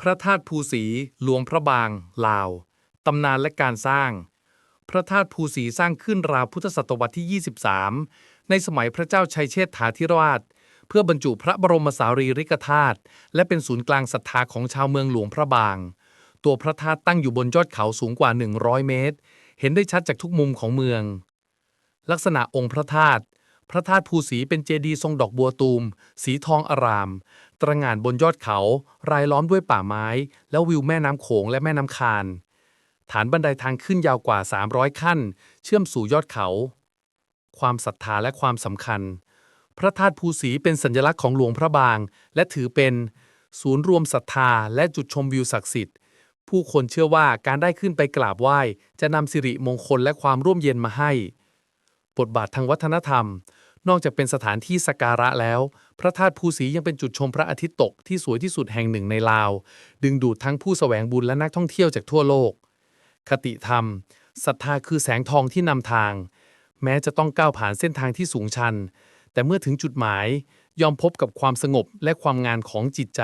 พระธาตุภูสีหลวงพระบาง ลาว ตำนานและการสร้าง พระธาตุภูสีสร้างขึ้นราวพุทธศตวรรษที่ 23 ในสมัยพระเจ้าชัยเชษฐาธิราช เพื่อบรรจุพระบรมสารีริกธาตุและเป็นศูนย์กลางศรัทธาของชาวเมืองหลวงพระบาง ตัวพระธาตุตั้งอยู่บนยอดเขาสูงกว่า 100 เมตร เห็นได้ชัดจากทุกมุมของเมือง ลักษณะองค์พระธาตุ พระธาตุภูสีเป็นเจดีย์ทรงดอกบัวตูม สีทองอาราม ตระหง่านบนยอดเขา รายล้อมด้วยป่าไม้ แล้ววิวแม่น้ำโขงและแม่น้ำคาน ฐานบันไดทางขึ้นยาวกว่า 300 ขั้น เชื่อมสู่ยอดเขา ความศรัทธาและความสำคัญ พระธาตุภูสีเป็นสัญลักษณ์ของหลวงพระบาง และถือเป็น ศูนย์รวมศรัทธาและจุดชมวิวศักดิ์สิทธิ์ผู้คนเชื่อว่าการได้ขึ้นไปกราบไหว้ จะนำสิริมงคลและความร่มเย็นมาให้ บทบาททางวัฒนธรรม นอกจากเป็นสถานที่สักการะแล้ว พระธาตุภูสียังเป็นจุดชมพระอาทิตย์ตกที่สวยที่สุดแห่งหนึ่งในลาว ดึงดูดทั้งผู้แสวงบุญและนักท่องเที่ยวจากทั่วโลก คติธรรมศรัทธาคือแสงทองที่นำทาง แม้จะต้องก้าวผ่านเส้นทางที่สูงชัน แต่เมื่อถึงจุดหมายยอมพบกับความสงบและความงานของจิตใจ